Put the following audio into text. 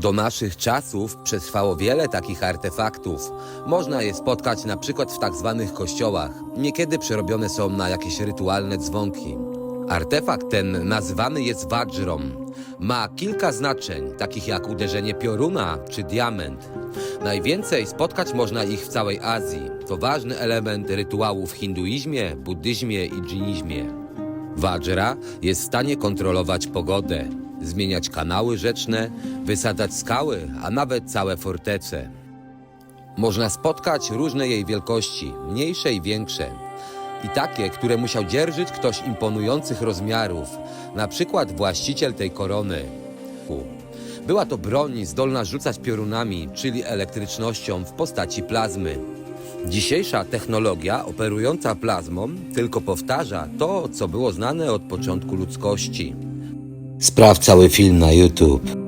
Do naszych czasów przetrwało wiele takich artefaktów. Można je spotkać na przykład w tak zwanych kościołach. Niekiedy przerobione są na jakieś rytualne dzwonki. Artefakt ten nazywany jest wajrom. Ma kilka znaczeń, takich jak uderzenie pioruna czy diament. Najwięcej spotkać można ich w całej Azji. To ważny element rytuału w hinduizmie, buddyzmie i dżinizmie. Vajra jest w stanie kontrolować pogodę, zmieniać kanały rzeczne, wysadzać skały, a nawet całe fortece. Można spotkać różne jej wielkości, mniejsze i większe. I takie, które musiał dzierżyć ktoś imponujących rozmiarów, na przykład właściciel tej korony. Była to broń zdolna rzucać piorunami, czyli elektrycznością w postaci plazmy. Dzisiejsza technologia operująca plazmą tylko powtarza to, co było znane od początku ludzkości. Sprawdź cały film na YouTube.